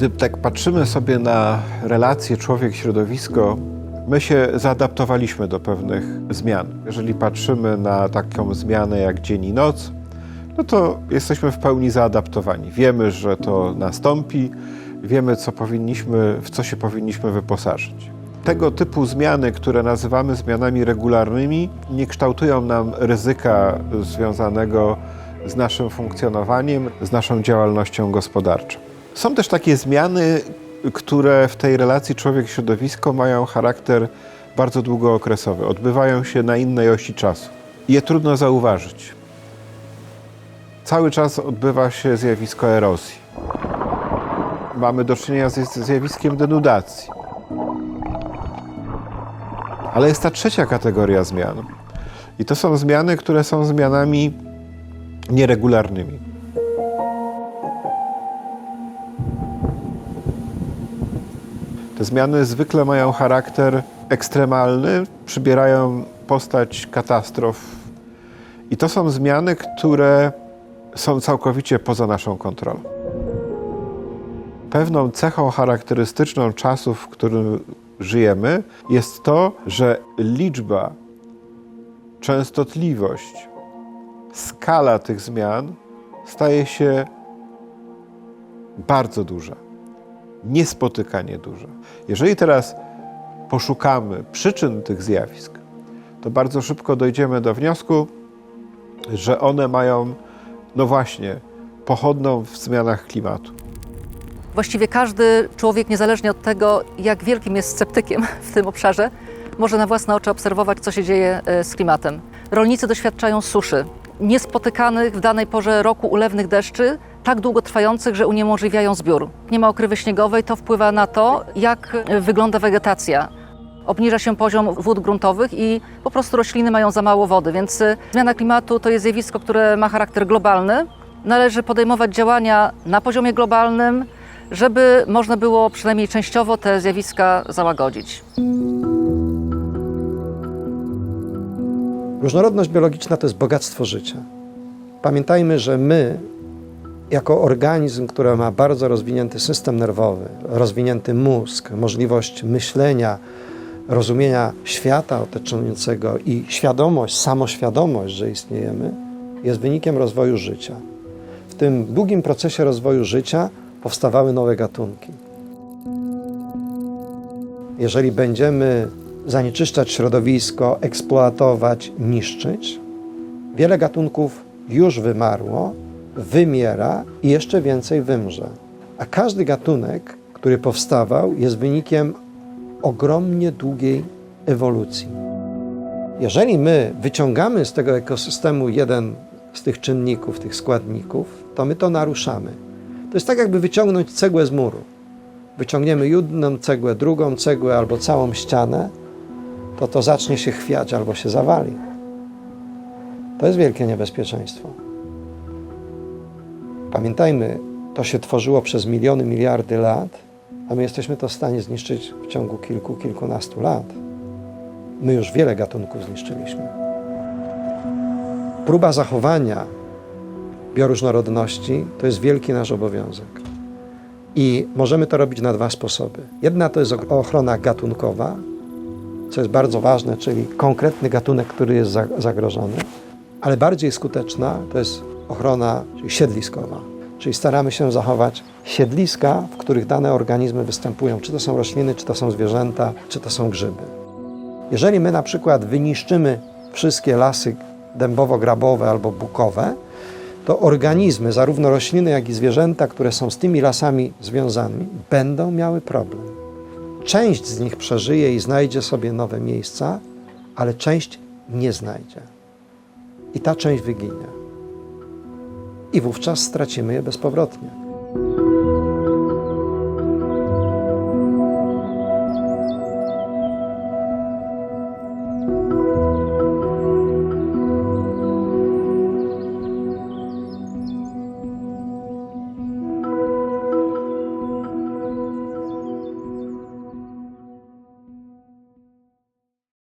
Gdy tak patrzymy sobie na relacje człowiek-środowisko, my się zaadaptowaliśmy do pewnych zmian. Jeżeli patrzymy na taką zmianę jak dzień i noc, no to jesteśmy w pełni zaadaptowani. Wiemy, że to nastąpi, wiemy, co powinniśmy, w co się powinniśmy wyposażyć. Tego typu zmiany, które nazywamy zmianami regularnymi, nie kształtują nam ryzyka związanego z naszym funkcjonowaniem, z naszą działalnością gospodarczą. Są też takie zmiany, które w tej relacji człowiek-środowisko mają charakter bardzo długookresowy, odbywają się na innej osi czasu. Je trudno zauważyć. Cały czas odbywa się zjawisko erozji. Mamy do czynienia z zjawiskiem denudacji. Ale jest ta trzecia kategoria zmian. I to są zmiany, które są zmianami nieregularnymi. Te zmiany zwykle mają charakter ekstremalny, przybierają postać katastrof. I to są zmiany, które są całkowicie poza naszą kontrolą. Pewną cechą charakterystyczną czasów, w którym żyjemy, jest to, że liczba, częstotliwość, skala tych zmian staje się bardzo duża, niespotykanie duża. Jeżeli teraz poszukamy przyczyn tych zjawisk, to bardzo szybko dojdziemy do wniosku, że one mają, no właśnie, pochodną w zmianach klimatu. Właściwie każdy człowiek, niezależnie od tego, jak wielkim jest sceptykiem w tym obszarze, może na własne oczy obserwować, co się dzieje e, z klimatem. Rolnicy doświadczają suszy, niespotykanych w danej porze roku ulewnych deszczy, tak długotrwających, że uniemożliwiają zbiór. Nie ma okrywy śniegowej, to wpływa na to, jak e, wygląda wegetacja. Obniża się poziom wód gruntowych i po prostu rośliny mają za mało wody, więc e, zmiana klimatu to jest zjawisko, które ma charakter globalny. Należy podejmować działania na poziomie globalnym, żeby można było przynajmniej częściowo te zjawiska załagodzić. Różnorodność biologiczna to jest bogactwo życia. Pamiętajmy, że my, jako organizm, który ma bardzo rozwinięty system nerwowy, rozwinięty mózg, możliwość myślenia, rozumienia świata otaczającego i świadomość, samoświadomość, że istniejemy, jest wynikiem rozwoju życia. W tym długim procesie rozwoju życia powstawały nowe gatunki. Jeżeli będziemy zanieczyszczać środowisko, eksploatować, niszczyć, wiele gatunków już wymarło, wymiera i jeszcze więcej wymrze. A każdy gatunek, który powstawał, jest wynikiem ogromnie długiej ewolucji. Jeżeli my wyciągamy z tego ekosystemu jeden z tych czynników, tych składników, to my to naruszamy. To jest tak, jakby wyciągnąć cegłę z muru. Wyciągniemy jedną cegłę, drugą cegłę albo całą ścianę, to to zacznie się chwiać albo się zawali. To jest wielkie niebezpieczeństwo. Pamiętajmy, to się tworzyło przez miliony, miliardy lat, a my jesteśmy to w stanie zniszczyć w ciągu kilku, kilkunastu lat. My już wiele gatunków zniszczyliśmy. Próba zachowania bioróżnorodności to jest wielki nasz obowiązek. I możemy to robić na dwa sposoby. Jedna to jest ochrona gatunkowa, co jest bardzo ważne, czyli konkretny gatunek, który jest zagrożony, ale bardziej skuteczna to jest ochrona siedliskowa. Czyli staramy się zachować siedliska, w których dane organizmy występują, czy to są rośliny, czy to są zwierzęta, czy to są grzyby. Jeżeli my na przykład wyniszczymy wszystkie lasy dębowo-grabowe albo bukowe, to organizmy, zarówno rośliny, jak i zwierzęta, które są z tymi lasami związane, będą miały problem. Część z nich przeżyje i znajdzie sobie nowe miejsca, ale część nie znajdzie. I ta część wyginie. I wówczas stracimy je bezpowrotnie.